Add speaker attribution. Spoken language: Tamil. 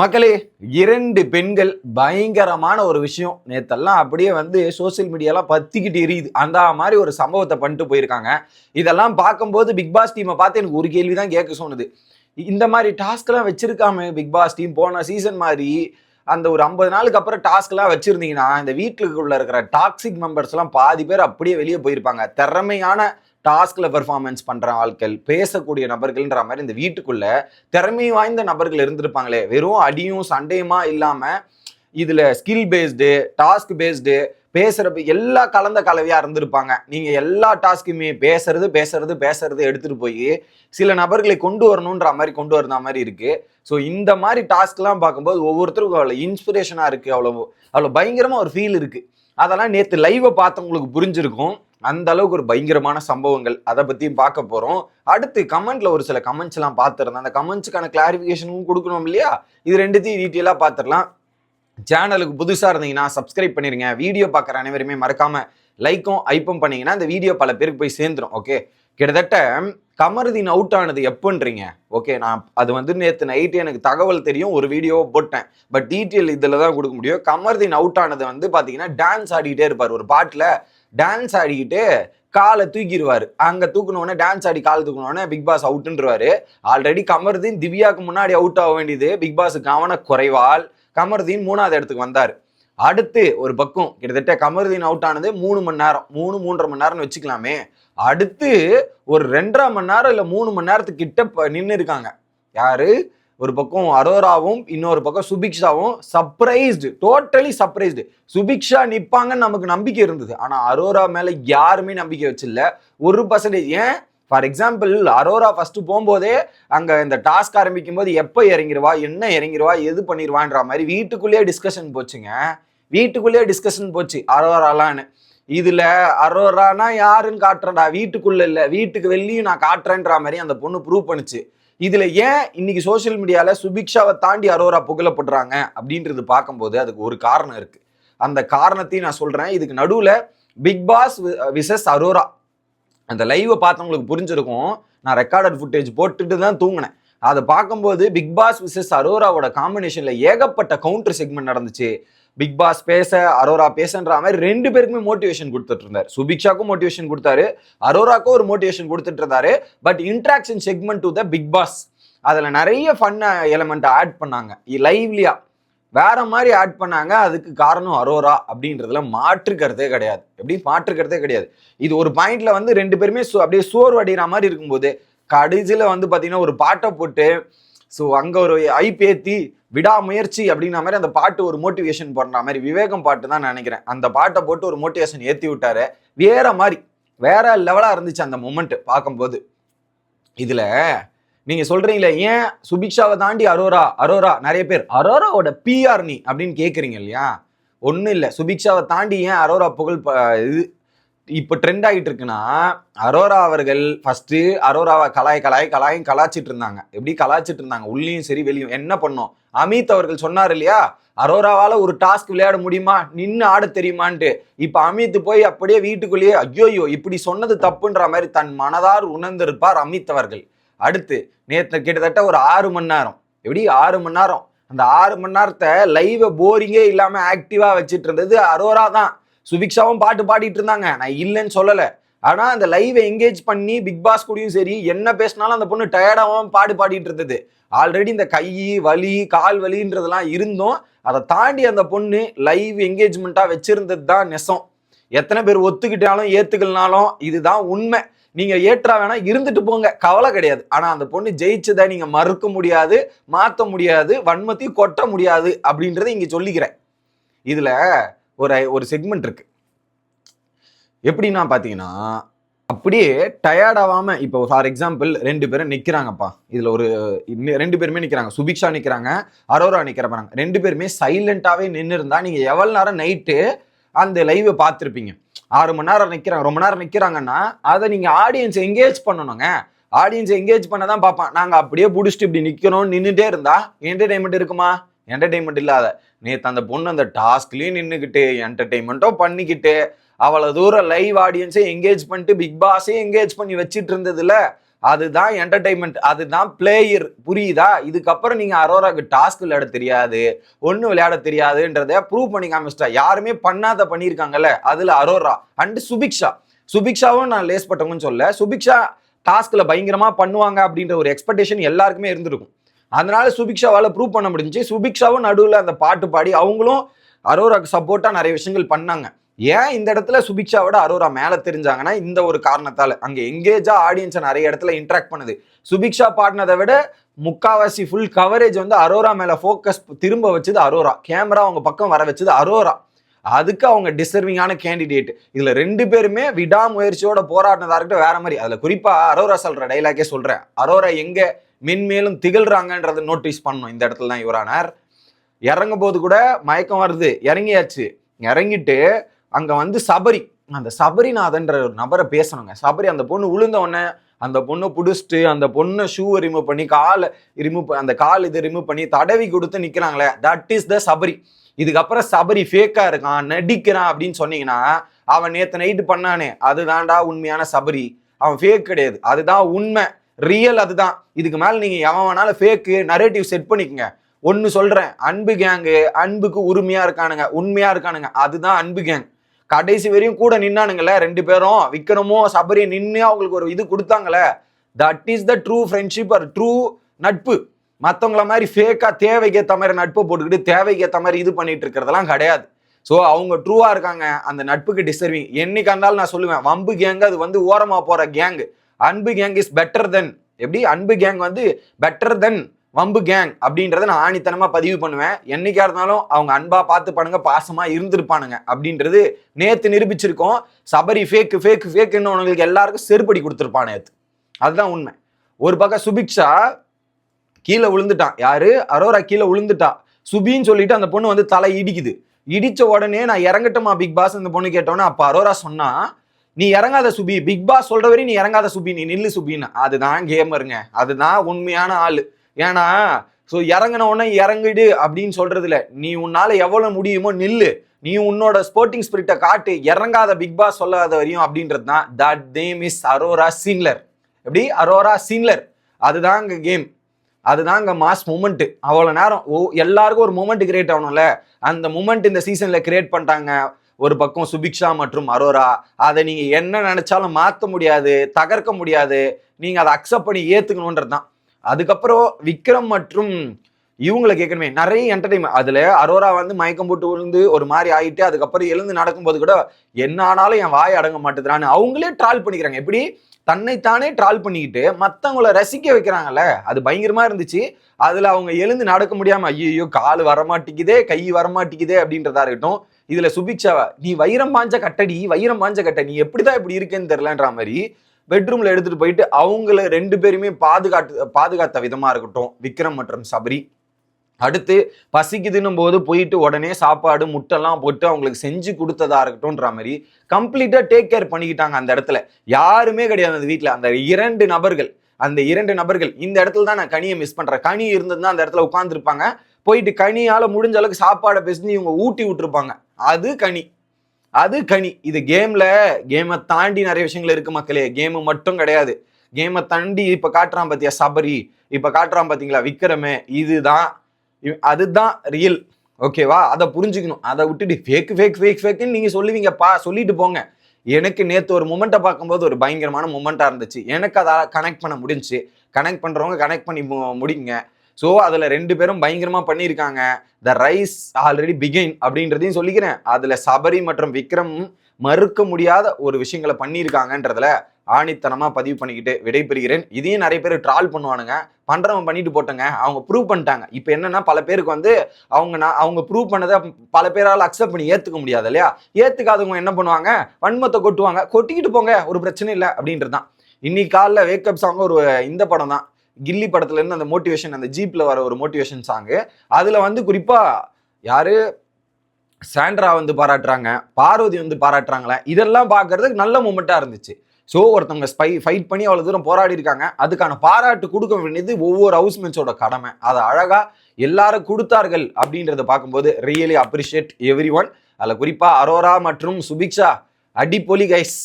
Speaker 1: மக்களே இரண்டு பெண்கள் பயங்கரமான ஒரு விஷயம். நேத்தெல்லாம் அப்படியே வந்து சோஷியல் மீடியாலாம் பத்திக்கிட்டு எரியுது. அந்த மாதிரி ஒரு சம்பவத்தை பண்ணிட்டு போயிருக்காங்க. இதெல்லாம் பார்க்கும்போது பிக் பாஸ் டீமை பார்த்து எனக்கு ஒரு கேள்வி தான் கேட்க சொன்னது இந்த மாதிரி டாஸ்க்லாம் வச்சிருக்காம பிக் பாஸ் டீம் போன சீசன் மாதிரி. அந்த ஒரு ஐம்பது நாளுக்கு அப்புறம் டாஸ்க்லாம் வச்சுருந்தீங்கன்னா இந்த வீட்டுக்குள்ளே இருக்கிற டாக்ஸிக் மெம்பர்ஸ்லாம் பாதி பேர் அப்படியே வெளியே போயிருப்பாங்க. திறமையான டாஸ்கில் பெர்ஃபார்மன்ஸ் பண்ணுற ஆட்கள் பேசக்கூடிய நபர்கள்ன்ற மாதிரி இந்த வீட்டுக்குள்ளே திறமை வாய்ந்த நபர்கள் இருந்திருப்பாங்களே. வெறும் அடியும் சண்டையுமா இல்லாமல் இதில் ஸ்கில் பேஸ்டு டாஸ்க் பேஸ்டு பேசுகிறப்ப எல்லா கலந்த கலவையாக இருந்திருப்பாங்க. நீங்கள் எல்லா டாஸ்க்குமே பேசுறது பேசுறது பேசுறது எடுத்துகிட்டு போய் சில நபர்களை கொண்டு வரணுன்ற மாதிரி கொண்டு வரத மாதிரி இருக்குது ஸோ இந்த மாதிரி டாஸ்க்லாம் பார்க்கும்போது ஒவ்வொருத்தருக்கும் அவ்வளோ இன்ஸ்பிரேஷனாக இருக்குது அவ்வளோ அவ்வளோ பயங்கரமாக ஒரு ஃபீல் இருக்குது அதெல்லாம் நேற்று லைவை பார்த்தவங்களுக்கு புரிஞ்சிருக்கும். அந்த அளவுக்கு ஒரு பயங்கரமான சம்பவங்கள் அதை பற்றியும் பார்க்க போகிறோம் அடுத்து கமெண்ட்ல ஒரு சில கமெண்ட்ஸ் எல்லாம் பார்த்துருந்தேன். அந்த கமெண்ட்ஸுக்கான கிளாரிஃபிகேஷனும் கொடுக்கணும் இல்லையா? இது ரெண்டுத்தையும் டீட்டெயிலாக பார்த்துடலாம். சேனலுக்கு புதுசாக இருந்தீங்கன்னா சப்ஸ்கிரைப் பண்ணிருங்க. வீடியோ பார்க்குற அனைவருமே மறக்காம லைக்கும் ஐப்பும் பண்ணீங்கன்னா அந்த வீடியோ பல பேருக்கு போய் சேர்ந்துடும் ஓகே கிட்டத்தட்ட கமருதீன் அவுட் ஆனது எப்போன்றீங்க? ஓகே நான் அது வந்து நேற்று நைட்டு எனக்கு தகவல் தெரியும். ஒரு வீடியோவை போட்டேன். பட் டீட்டெயில் இதில் தான் கொடுக்க முடியும். கமருதீன் அவுட் ஆனது வந்து பார்த்தீங்கன்னா டான்ஸ் ஆடிக்கிட்டே இருப்பார். ஒரு பாட்டில் டான்ஸ் ஆடிக்கிட்டு காலை தூக்கிடுவார் அங்கே தூக்கினோடனே டான்ஸ் ஆடி காலை தூக்கினோடனே பிக் பாஸ் அவுட்டுன்றவாரு ஆல்ரெடி கமருதீன் திவ்யாவுக்கு முன்னாடி அவுட் ஆக வேண்டியது பிக் பாஸுக்கு கவன குறைவால் கமருதீன் மூணாவது இடத்துக்கு வந்தார். அடுத்து ஒரு பக்கம் கிட்டத்தட்ட கமருதீன் அவுட் ஆனது மூணு மணி நேரம் மூணு மூன்றரை மணி நேரம்னு வச்சுக்கலாமே. அடுத்து ஒரு ரெண்டரை மணி நேரம் இல்லை மூணு மணி நேரத்துக்கு கிட்ட நின்று இருக்காங்க யாரு? ஒரு பக்கம் அரோராவும் இன்னொரு பக்கம் சுபிக்ஷாவும் சர்ப்ரைஸ்டு டோட்டலி சர்ப்ரைஸ்டு சுபிக்ஷா நிற்பாங்கன்னு நமக்கு நம்பிக்கை இருந்தது. ஆனால் அரோரா மேலே யாருமே நம்பிக்கை வச்சில்ல. ஒரு பர்சன்டேஜ் ஏன்? ஃபார் எக்ஸாம்பிள் அரோரா ஃபர்ஸ்ட் போகும்போதே அங்கே இந்த டாஸ்க் ஆரம்பிக்கும் போது எப்போ இறங்கிருவா என்ன இறங்கிருவா எது பண்ணிடுவான்ற மாதிரி வீட்டுக்குள்ளேயே டிஸ்கஷன் போச்சுங்க. வீட்டுக்குள்ளேயே டிஸ்கஷன் போச்சு அரோராலான்னு. இதுல அரோரானா யாருன்னு காட்டுறேன்டா வீட்டுக்குள்ள இல்ல வீட்டுக்கு வெளியும் நான் காட்டுறேன்ற மாதிரி அந்த பொண்ணு ப்ரூவ் பண்ணுச்சு. இதுல ஏன் இன்னைக்கு சோஷியல் மீடியால சுபிக்ஷாவை தாண்டி அரோரா புகழப்படுறாங்க அப்படின்றது பார்க்கும்போது அதுக்கு ஒரு காரணம் இருக்கு. அந்த காரணத்தையும் நான் சொல்றேன். இதுக்கு நடுவுல பிக் பாஸ் விசஸ் அரோரா. அந்த லைவை பார்த்தவங்களுக்கு புரிஞ்சிருக்கும். நான் ரெக்கார்டட் ஃபுட்டேஜ் போட்டுட்டு தான் தூங்கினேன். அதை பார்க்கும்போது பிக் பாஸ் விசஸ் அரோராவோட காம்பினேஷன்ல ஏகப்பட்ட கவுண்டர் செக்மெண்ட் நடந்துச்சு. பிக் பாஸ் பேச அரோரா பேசன்ற மாதிரி ரெண்டு பேருக்குமே மோட்டிவேஷன் கொடுத்துட்டு இருந்தார் சுபிக்ஷாக்கும் மோட்டிவேஷன் கொடுத்தாரு. அரோராக்கும் ஒரு மோட்டிவேஷன் கொடுத்துட்டு இருந்தாரு but interaction segment to the Bigg Boss அதில் நிறைய ஃபன் எலமெண்ட் ஆட் பண்ணாங்க. லைவ்லியா வேற மாதிரி ஆட் பண்ணாங்க. அதுக்கு காரணம் அரோரா அப்படின்றதுல மாற்றுக்கிறதே கிடையாது. எப்படி? மாற்றுக்கிறதே கிடையாது. இது ஒரு பாயிண்ட்ல வந்து ரெண்டு பேருமே சோ- அப்படியே சோர்வடைகிற மாதிரி இருக்கும்போது கடைசியில் வந்து பார்த்தீங்கன்னா ஒரு பாட்டை போட்டு ஸோ அங்கே ஒரு ஐப்பேத்தி விடாமுயற்சி அப்படின்ற மாதிரி அந்த பாட்டு ஒரு மோட்டிவேஷன் போடுற மாதிரி விவேகம் பாட்டு தான் நினைக்கிறேன். அந்த பாட்டை போட்டு ஒரு மோட்டிவேஷன் ஏற்றி விட்டாரு. வேற மாதிரி வேற லெவலாக இருந்துச்சு அந்த மூமெண்ட்டு பார்க்கும்போது. இதில் நீங்கள் சொல்கிறீங்களே ஏன் சுபிக்ஷாவை தாண்டி அரோரா அரோரா நிறைய பேர் அரோராவோட பிஆர் நீ அப்படின்னு கேட்குறீங்க இல்லையா? ஒன்றும் இல்லை. சுபிக்ஷாவை தாண்டி ஏன் அரோரா புகழ் ப- இது இப்போ ட்ரெண்ட் ஆகிட்டு இருக்குன்னா அரோரா அவர்கள் ஃபஸ்ட்டு அரோராவை கலாய் கலாய் கலாயும் கலாச்சிட்டு இருந்தாங்க. எப்படி கலாச்சிட்டு இருந்தாங்க? உள்ளேயும் சரி வெளியும். என்ன பண்ணோம்? அமித் அவர்கள் சொன்னார் இல்லையா? அரோராவால் ஒரு டாஸ்க் விளையாட முடியுமா? நின்று ஆட தெரியுமான்ட்டு. இப்போ அமித் போய் அப்படியே வீட்டுக்குள்ளேயே ஐயோயோ இப்படி சொன்னது தப்புன்ற மாதிரி தன் மனதார் உணர்ந்திருப்பார் அமித் அவர்கள். அடுத்து நேற்று கிட்டத்தட்ட ஒரு ஆறு மணி நேரம். எப்படி? ஆறு மணி நேரம். அந்த ஆறு மணி நேரத்தை லைவை போரிங்கே இல்லாமல் ஆக்டிவாக வச்சுட்டு இருந்தது அரோரா தான். சுபிக்ஷாவும் பாட்டு பாடிட்டு இருந்தாங்க. நான் இல்லைன்னு சொல்லலை. ஆனால் அந்த லைவை என்கேஜ் பண்ணி பிக் பாஸ் கூடயும் சரி என்ன பேசினாலும் அந்த பொண்ணு டயர்டாகவும் பாடு பாடிட்டு இருந்தது. ஆல்ரெடி இந்த கை வலி கால் வலின்றதெல்லாம் இருந்தும் அதை தாண்டி அந்த பொண்ணு லைவ் என்கேஜ்மெண்ட்டாக வச்சிருந்தது தான் நெசம். எத்தனை பேர் ஒத்துக்கிட்டாலும் ஏற்றுக்கலனாலும் இதுதான் உண்மை. நீங்கள் ஏற்றா வேணா இருந்துட்டு போங்க. கவலை கிடையாது. ஆனால் அந்த பொண்ணு ஜெயிச்சதை நீங்கள் மறுக்க முடியாது மாற்ற முடியாது வன்மத்தையும் கொட்ட முடியாது அப்படின்றத இங்கே சொல்லிக்கிறேன். இதில் ஒரு ஒரு செக்மெண்ட் இருக்கு. எப்படின்னா பார்த்தீங்கன்னா அப்படியே டயர்ட் ஆகாமல் இப்போ ஃபார் எக்ஸாம்பிள் ரெண்டு பேரும் நிற்கிறாங்கப்பா இதில் ஒரு ரெண்டு பேருமே நிற்கிறாங்க சுபிக்ஷா நிற்கிறாங்க அரோரா நிக்கிறப்பாங்க ரெண்டு பேருமே சைலண்ட்டாகவே நின்று இருந்தால் நீங்கள் எவ்வளோ நேரம் நைட்டு அந்த லைவை பார்த்துருப்பீங்க. ஆறு மணி நேரம் நிற்கிறாங்க ரொம்ப நேரம் நிற்கிறாங்கன்னா அதை நீங்கள் ஆடியன்ஸ் என்கேஜ் பண்ணணுங்க. ஆடியன்ஸ் எங்கேஜ் பண்ண தான் பார்ப்பான். நாங்கள் அப்படியே பிடிச்சிட்டு இப்படி நிற்கணும்னு நின்றுட்டே இருந்தால் என்டர்டைன்மெண்ட் இருக்குமா? என்டர்டைன்மெண்ட் இல்லாத. நேற்று அந்த பொண்ணு அந்த டாஸ்க்லேயும் நின்றுக்கிட்டு என்டர்டைன்மெண்ட்டும் பண்ணிக்கிட்டு அவ்வளோ தூரம் லைவ் ஆடியன்ஸே என்கேஜ் பண்ணிட்டு பிக் பாஸே என்கேஜ் பண்ணி வச்சுட்டு இருந்ததுல அதுதான் என்டர்டைன்மெண்ட் அதுதான் பிளேயர் புரியுதா? இதுக்கப்புறம் நீங்கள் அரோராக்கு டாஸ்க் விளையாட தெரியாது ஒன்றும் விளையாட தெரியாதுன்றத ப்ரூவ் பண்ணி காமிச்சிட்டா. யாருமே பண்ணாத பண்ணியிருக்காங்கல்ல அதில் அரோரா அண்டு சுபிக்ஷா. சுபிக்ஷாவும் நான் லேஸ் பட்டவங்கன்னு சொல்ல சுபிக்ஷா டாஸ்கில் பயங்கரமாக பண்ணுவாங்க அப்படின்ற ஒரு எக்ஸ்பெக்டேஷன் எல்லாருக்குமே இருந்திருக்கும். அதனால சுபிக்ஷாவால் ப்ரூவ் பண்ண முடிஞ்சுச்சு. சுபிக்ஷாவும் நடுவில் அந்த பாட்டு பாடி அவங்களும் அரோராக்கு சப்போர்ட்டாக நிறைய விஷயங்கள் பண்ணாங்க. ஏன் இந்த இடத்துல சுபிக்ஷாவோட அரோரா மேலே தெரிஞ்சாங்கன்னா இந்த ஒரு காரணத்தால். அங்கே எங்கேஜாக ஆடியன்ஸை நிறைய இடத்துல இன்ட்ராக்ட் பண்ணுது. சுபிக்ஷா பாடினதை விட முக்காவாசி ஃபுல் கவரேஜ் வந்து அரோரா மேலே ஃபோக்கஸ் திரும்ப வச்சது அரோரா. கேமரா அவங்க பக்கம் வர வச்சது அரோரா. அதுக்கு அவங்க டிசர்விங்கான கேண்டிடேட் இதில் ரெண்டு பேருமே விடாமுயற்சியோட போராடினதா இருக்கட்டும் வேற மாதிரி. அதில் குறிப்பாக அரோரா சொல்கிற டைலாக்கே சொல்கிறேன் அரோரா எங்கே மென்மேலும் திகழ்றாங்கன்றதை நோட்டீஸ் பண்ணணும். இந்த இடத்துல தான் இவரானார். இறங்கும் போது கூட மயக்கம் வருது. இறங்கியாச்சு. இறங்கிட்டு அங்கே வந்து சபரி. அந்த சபரிநாதன்ற ஒரு நபரை பேசணுங்க. சபரி அந்த பொண்ணு விழுந்த உடனே அந்த பொண்ணை பிடிச்சிட்டு அந்த பொண்ணை ஷூவை ரிமூவ் பண்ணி காலை ரிமூவ் அந்த கால் இதை ரிமூவ் பண்ணி தடவி கொடுத்து நிற்கிறாங்களே தட் இஸ் த சபரி. இதுக்கப்புறம் சபரி ஃபேக்காக இருக்கான் நடிக்கிறான் அப்படின்னு சொன்னீங்கன்னா அவன் நேற்று நைட்டு பண்ணானே. அதுதான்டா உண்மையான சபரி. அவன் ஃபேக் கிடையாது. அதுதான் உண்மை. ரியல் அதுதான். இதுக்கு மேல நீங்க எவன் வேணாலும் ஃபேக்கு நரேட்டிவ் செட் பண்ணிக்கங்க. ஒன்னு சொல்றேன். அன்பு கேங்கு அன்புக்கு உரிமையா இருக்கானுங்க. உண்மையா இருக்கானுங்க. அதுதான் அன்பு கேங் கடைசி வரையும் கூட நின்னானுங்களே ரெண்டு பேரும். விக்ரமும் சபரியும் நின்று அவங்களுக்கு ஒரு இது கொடுத்தாங்களே. That is the true friendship or true நட்பு. மற்றவங்கள மாதிரி ஃபேக்காக தேவைக்கேற்ற மாதிரி நட்பை போட்டுக்கிட்டு தேவைக்கு ஏற்ற மாதிரி இது பண்ணிட்டு இருக்கிறதெல்லாம் கிடையாது. ஸோ அவங்க ட்ரூவாக இருக்காங்க. அந்த நட்புக்கு டிசர்விங் என்னைக்கு இருந்தாலும் நான் சொல்லுவேன் வம்பு கேங்கு அது வந்து ஓரமாக போகிற கேங்கு அன்பு கேங் இஸ் பெட்டர் தென் எப்படி? அன்பு கேங் வந்து பெட்டர் தென் வம்பு கேங் அப்படின்றத நான் ஆணித்தனமாக பதிவு பண்ணுவேன். என்னைக்கா இருந்தாலும் அவங்க அன்பாக பார்த்து பண்ணுங்க பாசமாக இருந்திருப்பானுங்க அப்படின்றது நேற்று நிரூபிச்சிருக்கோம். சபரி ஃபேக்கு ஃபேக்கு ஃபேக்குன்னு உனங்களுக்கு எல்லாருக்கும் செருப்படி கொடுத்துருப்பான் நேற்று அதுதான் உண்மை. ஒரு பக்கம் சுபிக்ஷா கீழே விழுந்துட்டான். யாரு? அரோரா கீழே விழுந்துட்டா. சுபின்னு சொல்லிட்டு அந்த பொண்ணு வந்து தலை இடிக்குது. இடித்த உடனே நான் இறங்கட்டுமா பிக் பாஸ்? அந்த பொண்ணு கேட்டோன்னே அப்போ அரோரா சொன்னால் நீ இறங்காத சுபி பிக் பாஸ் சொல்ற வரையும் நீ இறங்காத சுபி நீ நில்லு சுபின்னு. அதுதான் கேமருங்க அதுதான் உண்மையான ஆளு. ஏன்னா ஸோ இறங்கின உடனே இறங்கிடு அப்படின்னு சொல்றதுல நீ உன்னால எவ்வளவு முடியுமோ நில்லு. நீ உன்னோட ஸ்போர்ட்டிங் ஸ்பிரிட்டை காட்டு. இறங்காத பிக் பாஸ் சொல்லாத வரையும் அப்படின்றது தான். தட் நேம் இஸ் அரோரா சீன்லர் எப்படி? அரோரா சீன்லர் அதுதான் அங்க கேம் அதுதான் அங்க மாஸ் மூமெண்ட் அவ்வளவு நேரம். ஓ எல்லாருக்கும் ஒரு மூமெண்ட் கிரியேட் ஆகணும்ல. அந்த மூமெண்ட் இந்த சீசன்ல கிரியேட் பண்ணிட்டாங்க. ஒரு பக்கம் சுபிக்ஷா மற்றும் அரோரா. அதை நீங்கள் என்ன நினைச்சாலும் மாற்ற முடியாது தகர்க்க முடியாது. நீங்கள் அதை அக்செப்ட் பண்ணி ஏற்றுக்கணுன்றது தான். அதுக்கப்புறம் விக்ரம் மற்றும் இவங்களை கேட்கணுமே. நிறைய என்டர்டைன்மெண்ட் அதில் அரோரா வந்து மயக்கம் போட்டு விழுந்து ஒரு மாதிரி ஆகிட்டு அதுக்கப்புறம் எழுந்து நடக்கும்போது கூட என்ன ஆனாலும் என் வாய் அடங்க மாட்டேதுறான்னு அவங்களே ட்ரால் பண்ணிக்கிறாங்க. எப்படி? தன்னைத்தானே ட்ரால் பண்ணிக்கிட்டு மற்றவங்கள ரசிக்க வைக்கிறாங்கல்ல? அது பயங்கரமாக இருந்துச்சு. அதில் அவங்க எழுந்து நடக்க முடியாமல் ஐயோ கால் வரமாட்டேங்குதே கை வரமாட்டேங்குதே அப்படின்றதா இருக்கட்டும். இதுல சுபிக்ஷாவா? நீ வைரம் பாஞ்ச கட்டடி வைரம் பாஞ்ச கட்ட நீ எப்படிதான் இப்படி இருக்கேன்னு தெரியலன்ற மாதிரி பெட்ரூம்ல எடுத்துட்டு போயிட்டு அவங்கள ரெண்டு பேருமே பாதுகாத்து பாதுகாத்த விதமா இருக்கட்டும். விக்ரம் மற்றும் சபரி. அடுத்து பசிக்குதுன்னும் போது போயிட்டு உடனே சாப்பாடு முட்டைலாம் போட்டு அவங்களுக்கு செஞ்சு கொடுத்ததா இருக்கட்டும்ன்ற மாதிரி கம்ப்ளீட்டா டேக் கேர் பண்ணிக்கிட்டாங்க அந்த இடத்துல. யாருமே கிடையாது அந்த வீட்டில் அந்த இரண்டு நபர்கள் அந்த இரண்டு நபர்கள் இந்த இடத்துல தான் நான் கனியை மிஸ் பண்றேன். கனி இருந்ததுன்னா அந்த இடத்துல உட்காந்துருப்பாங்க போயிட்டு கனியால் முடிஞ்ச அளவுக்கு சாப்பாடை பேசி இவங்க ஊட்டி விட்டுருப்பாங்க. அது கனி. அது கனி. இது கேமில் கேமை தாண்டி நிறைய விஷயங்கள் இருக்கு மக்களே. கேமு மட்டும் கிடையாது. கேமை தாண்டி இப்போ காட்டுறான் பார்த்தியா சபரி. இப்போ காட்டுறான் பார்த்தீங்களா விக்ரமே. இதுதான். அதுதான் ரியல் ஓகேவா அதை புரிஞ்சுக்கணும். அதை விட்டுட்டு ஃபேக் ஃபேக் ஃபேக் ஃபேக்குன்னு நீங்கள் சொல்லுவீங்கப்பா சொல்லிட்டு போங்க. எனக்கு நேற்று ஒரு மூமெண்ட்டை பார்க்கும்போது ஒரு பயங்கரமான மூமெண்ட்டாக இருந்துச்சு. எனக்கு அதை கனெக்ட் பண்ண முடிஞ்சுச்சு. கனெக்ட் பண்ணுறவங்க கனெக்ட் பண்ணி முடிங்க. ஸோ அதில் ரெண்டு பேரும் பயங்கரமாக பண்ணியிருக்காங்க. த ரைஸ் ஆல்ரெடி பிகின் அப்படின்றதையும் சொல்லிக்கிறேன். அதில் சபரி மற்றும் விக்ரம் மறுக்க முடியாத ஒரு விஷயங்களை பண்ணியிருக்காங்கன்றதுல ஆணித்தனமாக பதிவு பண்ணிக்கிட்டு விடைபெறுகிறேன். இதையும் நிறைய பேர் ட்ரால் பண்ணுவானுங்க. பண்றவன் பண்ணிட்டு போட்டங்க. அவங்க ப்ரூவ் பண்ணிட்டாங்க. இப்போ என்னன்னா பல பேருக்கு வந்து அவங்க நான் அவங்க ப்ரூவ் பண்ணதை பல பேரால் அக்செப்ட் பண்ணி ஏற்றுக்க முடியாது இல்லையா? ஏற்றுக்காதவங்க என்ன பண்ணுவாங்க? வன்மத்தை கொட்டுவாங்க. கொட்டிக்கிட்டு போங்க. ஒரு பிரச்சனை இல்லை அப்படின்றது தான் இன்னைக்கு காலைல வேக்கப் சாங் ஒரு இந்த படம் தான் கில்லி படத்துல இருந்து அந்த மோட்டிவேஷன் அந்த ஜீப்ல வர ஒரு மோட்டிவேஷன் சாங்கு அதுல வந்து குறிப்பா யாரு? சாண்ட்ரா வந்து பாராட்டுறாங்க பார்வதி வந்து பாராட்டுறாங்களே. இதெல்லாம் பார்க்கறதுக்கு நல்ல மூமெண்ட்டாக இருந்துச்சு. ஸோ ஒருத்தவங்க ஸ்பை ஃபைட் பண்ணி அவ்வளோ தூரம் போராடி இருக்காங்க. அதுக்கான பாராட்டு கொடுக்க வேண்டியது ஒவ்வொரு ஹவுஸ்மேட்ஸோட கடமை. அதை அழகா எல்லாரும் கொடுத்தார்கள் அப்படின்றத பார்க்கும்போது ரியலி அப்ரிஷியேட் எவ்ரி ஒன் அதில் குறிப்பாக அரோரா மற்றும் சுபிக்ஷா. அடிப்பொலி கைஸ்